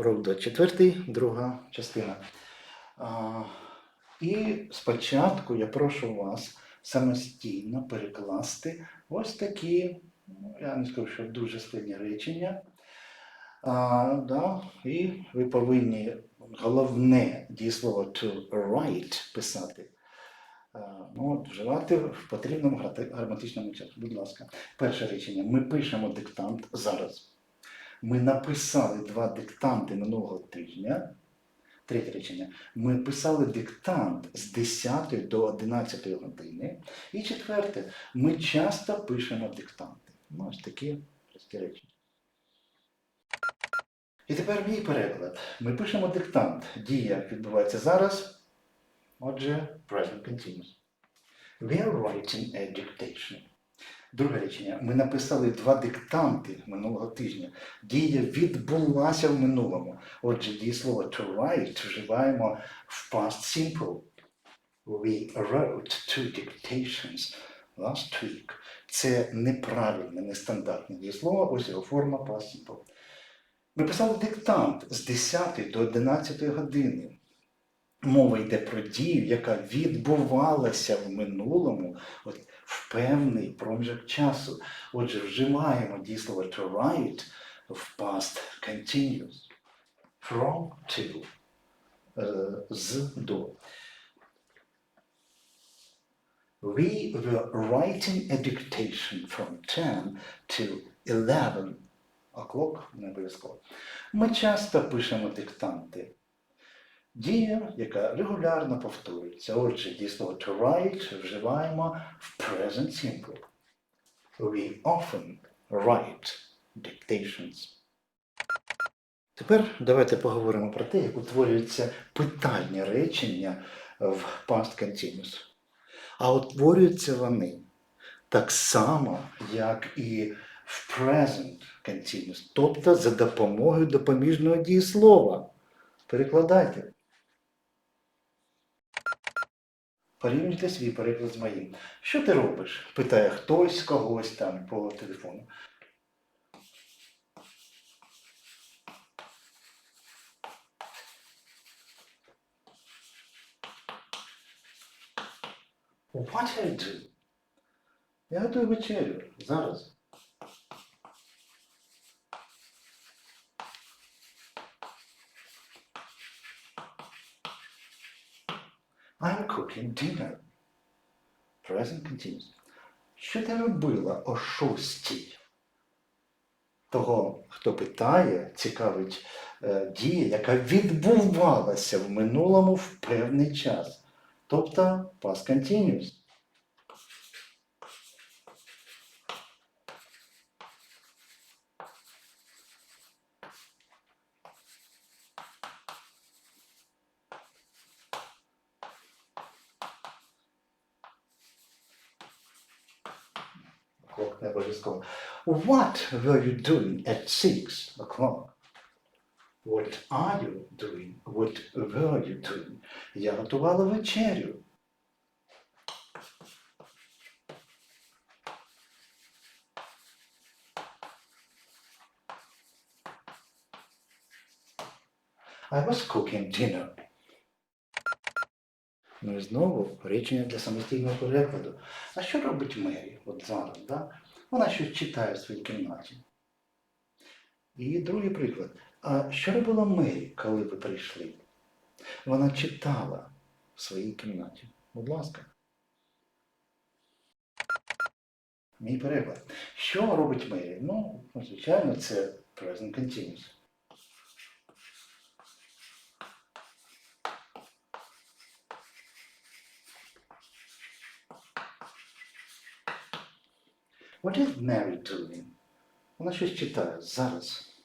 урок до четвертий, друга частина. І спочатку я прошу вас самостійно перекласти ось такі, я не скажу, що дуже складні речення. А, да, і ви повинні головне дієслово to write писати. Ну, вживати в потрібному граматичному часі. Будь ласка, перше речення. Ми пишемо диктант зараз. Ми написали два диктанти минулого тижня. Третє речення. Ми писали диктант з 10 до 11 години. І четверте, ми часто пишемо диктанти. Ну, ось такі прості речення. І тепер мій переклад. Ми пишемо диктант. Дія відбувається зараз. Отже, present continuous. We are writing a dictation. Друге речення. Ми написали два диктанти минулого тижня. Дія відбулася в минулому. Отже, дієслово to write вживаємо в past simple. We wrote two dictations last week. Це неправильне, нестандартне дієслово, ось його форма past simple. Ми писали диктант з 10 до 11 години. Мова йде про дію, яка відбувалася в минулому от, в певний проміжок часу. Отже, вживаємо дієслово to write в past continuous. From to. е, з до. We were writing a dictation from 10 to 11 o'clock, не обов'язково. Ми часто пишемо диктанти. Дія, яка регулярно повторюється. Отже, дієслово to write вживаємо в present simple. We often write dictations. Тепер давайте поговоримо про те, як утворюються питальні речення в past continuous. А утворюються вони так само, як і в present continuous, тобто за допомогою допоміжного дієслова. Перекладайте. Порівнюйте свій переклад з моїм. Що ти робиш? питає хтось когось там по телефону. What I do? Я готую вечерю зараз. Cooking. Present continuous. Що ти робила о шостій? Того, хто питає, цікавить е, дія, яка відбувалася в минулому в певний час. Тобто past continuous. O'clock не обов'язково. What were you doing at six o'clock? What are you doing? What were you doing? Я готувала вечерю. I was cooking dinner. Ну і знову речення для самостійного перекладу. А що робить Мері от зараз? Да? Вона щось читає в своїй кімнаті. І другий приклад. А що робила Мері, коли ви прийшли? Вона читала в своїй кімнаті. Будь ласка. Мій переклад. Що робить Мері? Ну, звичайно, це present continuous. What is Mary doing? Вона щось читає зараз.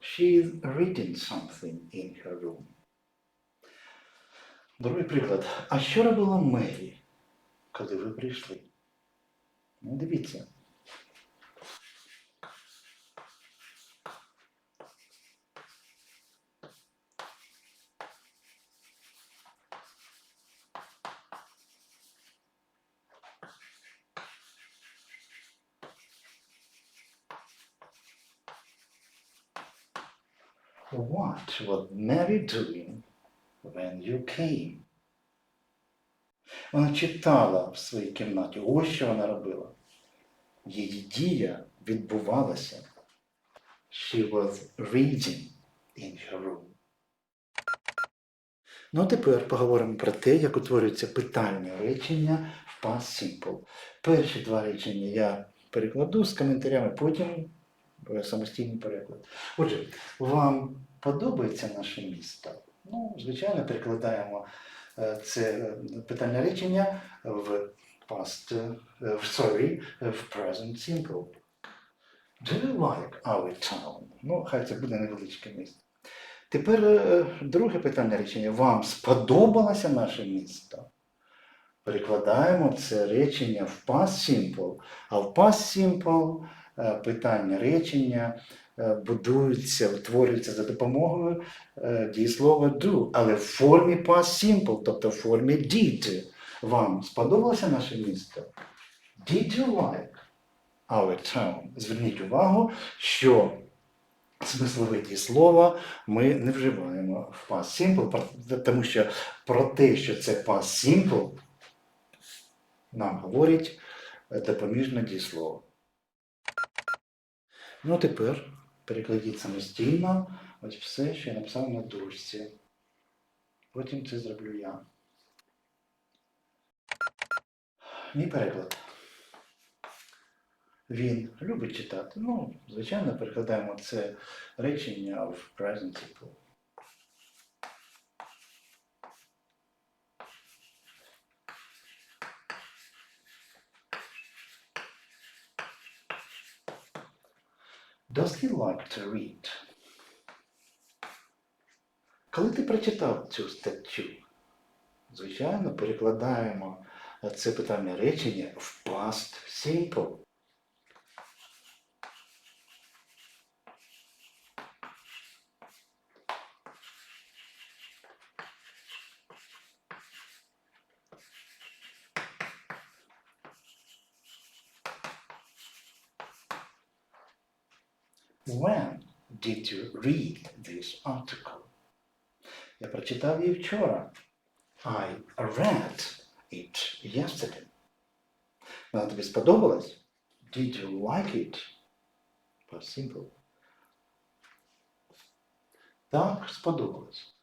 She is reading something in her room. Другий приклад. А що робила Мері, коли ви прийшли? Ну, дивіться. What was Mary doing when you came? Вона читала в своїй кімнаті. Ось що вона робила. Її дія відбувалася. She was reading in her room. Ну, а тепер поговоримо про те, як утворюються питальні речення в past simple. Перші два речення я перекладу з коментарями, потім е, самостійний переклад. Отже, вам подобається наше місто? Ну, звичайно, перекладаємо е, це е, питальне речення в past, в sorry, в present simple. Do you like our town? Ну, хай це буде невеличке місто. Тепер друге питання речення. Вам сподобалося наше місто? Перекладаємо це речення в past simple. А в past simple питання речення е, будуються, утворюються за допомогою е, дієслова do, але в формі past simple, тобто в формі did. Вам сподобалося наше місто? Did you like our town? Зверніть увагу, що смислове дієслова ми не вживаємо в past simple, тому що про те, що це past simple, нам говорить е, допоміжне дієслово. Ну, тепер перекладіть самостійно ось все, що я написав на дужці. Потім це зроблю я. Мій переклад. Він любить читати. Ну, звичайно, перекладаємо це речення в present simple. Does he like to read? Коли ти прочитав цю статтю, звичайно, перекладаємо це питання речення в past simple. When did you read this article? Я прочитав її вчора. I read it yesterday. Вона тобі сподобалась? Did you like it? Past simple. Так, сподобалось.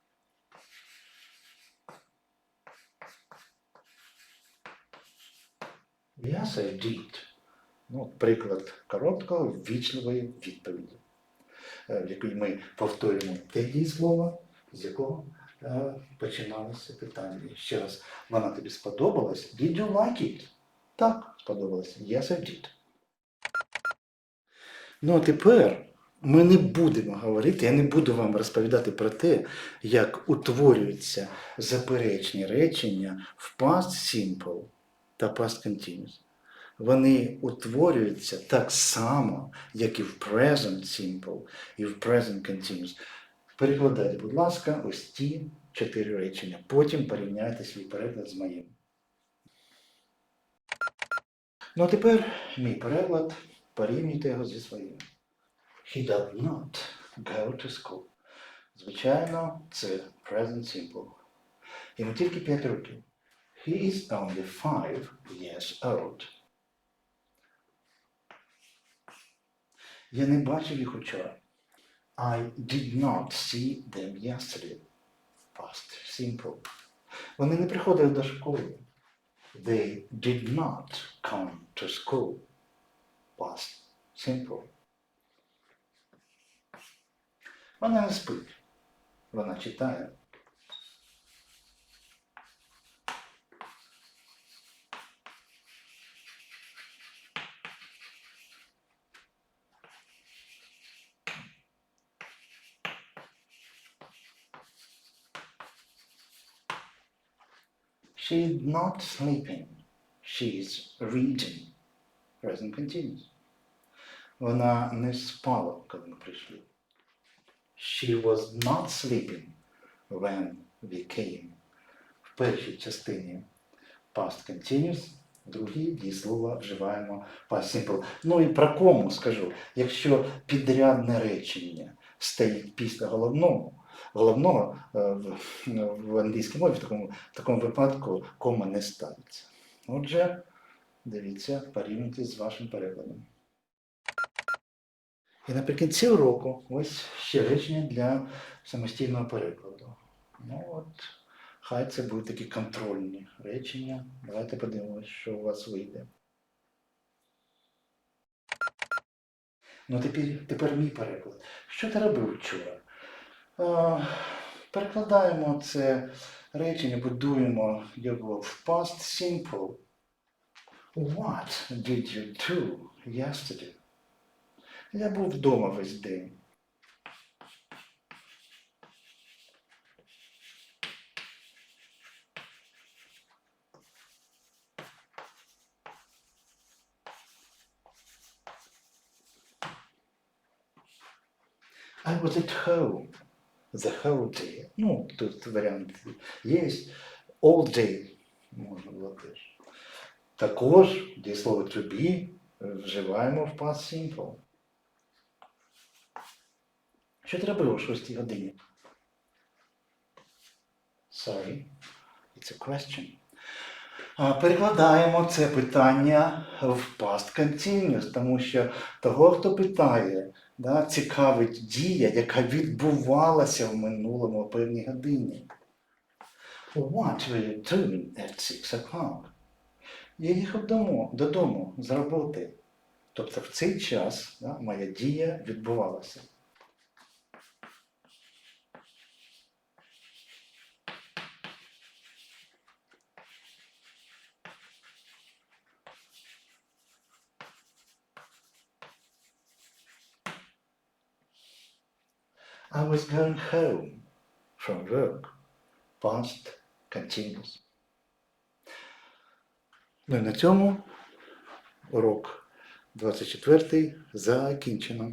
Yes, I did. Ну, приклад короткого, ввічливої відповіді, е, в якій ми повторюємо те дієслово, з якого е, починалося питання. Ще раз, вона тобі сподобалась? Did you like it? Так, сподобалось. Yes, I did. Ну, а тепер ми не будемо говорити, я не буду вам розповідати про те, як утворюються заперечні речення в past simple та past continuous вони утворюються так само, як і в present simple, і в present continuous. Перекладайте, будь ласка, ось ті чотири речення. Потім порівняйте свій переклад з моїм. Ну а тепер мій переклад. Порівнюйте його зі своїм. He does not go to school. Звичайно, це present simple. Йому тільки 5 років. He is only five years old. Я не бачив їх учора. I did not see them yesterday. Past simple. Вони не приходили до школи. They did not come to school. Past simple. Вона не спить. Вона читає. She is not sleeping. She is reading. Present continuous. Вона не спала, коли ми прийшли. She was not sleeping when we came. В першій частині past continuous, в другій дієслова вживаємо past simple. Ну і про кому скажу. Якщо підрядне речення стоїть після головного. Головного е, в, англійській мові в такому, в такому випадку кома не ставиться. Отже, дивіться, порівнюйте з вашим перекладом. І наприкінці уроку ось ще речення для самостійного перекладу. Ну от, хай це будуть такі контрольні речення. Давайте подивимося, що у вас вийде. Ну, тепер, тепер мій переклад. Що ти робив вчора? А, перекладаємо це речення, будуємо його в past simple. What did you do yesterday? Я був вдома весь день. I was at home the whole day. Ну, тут варіант є. All day можна було теж. Також дієслово to be вживаємо в past simple. Що ти робив о 6 годині? Sorry, it's a question. Перекладаємо це питання в past continuous, тому що того, хто питає, да, цікавить дія, яка відбувалася в минулому о певній годині. What were you doing at six o'clock? Я їхав дому, додому з роботи. Тобто в цей час да, моя дія відбувалася. I was going home from work. Past continuous. Ну і на цьому урок 24 закінчено.